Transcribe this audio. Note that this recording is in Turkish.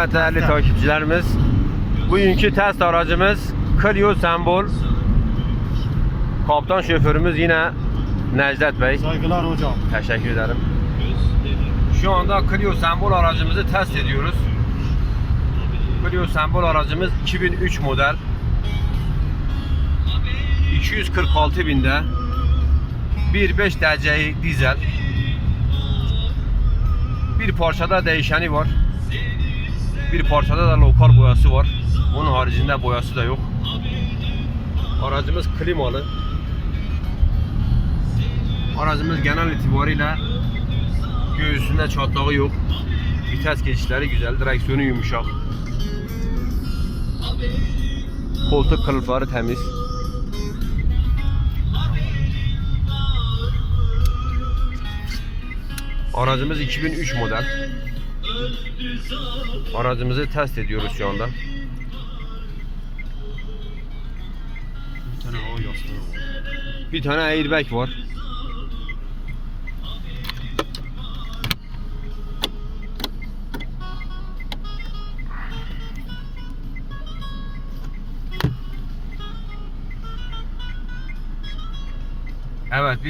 Değerli takipçilerimiz, bugünkü test aracımız Clio Sembol. Kaptan şoförümüz yine Necdet Bey. Saygılar hocam. Teşekkür ederim. Şu anda Clio Sembol aracımızı test ediyoruz. Clio Sembol aracımız 2003 model. 246 binde 1.5 DCI dizel. Bir parçada değişeni var. Bir parçada da lokal boyası var. Onun haricinde boyası da yok. Aracımız klimalı. Aracımız genel itibariyle göğsünde çatlağı yok. Vites geçişleri güzel, direksiyonu yumuşak. Koltuk kılıfları temiz. Aracımız 2003 model. Aracımızı test ediyoruz şu anda. Bir tane hava yastığı var. Bir tane airbag var. Evet bir